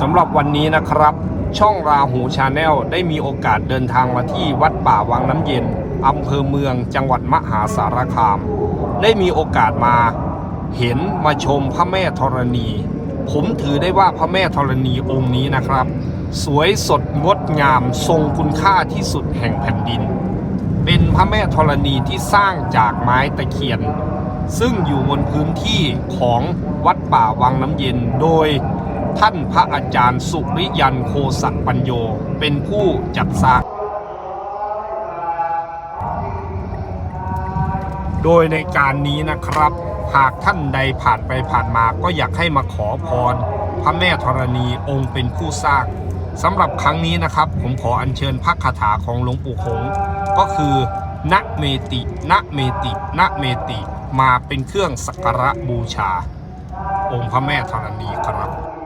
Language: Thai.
สำหรับวันนี้นะครับ ช่องราหูชาแนลได้มีโอกาสเดินทางมาที่วัดป่าวังน้ำเย็นอำเภอเมืองจังหวัดมหาสารคาม ได้มีโอกาสมาเห็นมาชมพระแม่ธรณี ผมถือได้ว่าพระแม่ธรณีองค์นี้นะครับ สวยสดงดงามทรงคุณค่าที่สุดแห่งแผ่นดิน เป็นพระแม่ธรณีที่สร้างจากไม้ตะเคียน ซึ่งอยู่บนพื้นที่ของวัดป่าวังน้ำเย็นโดย ท่านพระอาจารย์สุริยันโคสะปัญโย เป็นผู้จัดสร้าง โดยในการนี้นะครับ หากท่านใดผ่านไปผ่านมาก็อยากให้มาขอพร พระแม่ธรณีองค์เป็นผู้สร้างสำหรับครั้งนี้นะครับ ผมขออัญเชิญพระคาถาของหลวงปู่หงก็คือนะเมตินะเมตินะเมติ มาเป็นเครื่องสักการะบูชา องค์พระแม่ธรณีครับ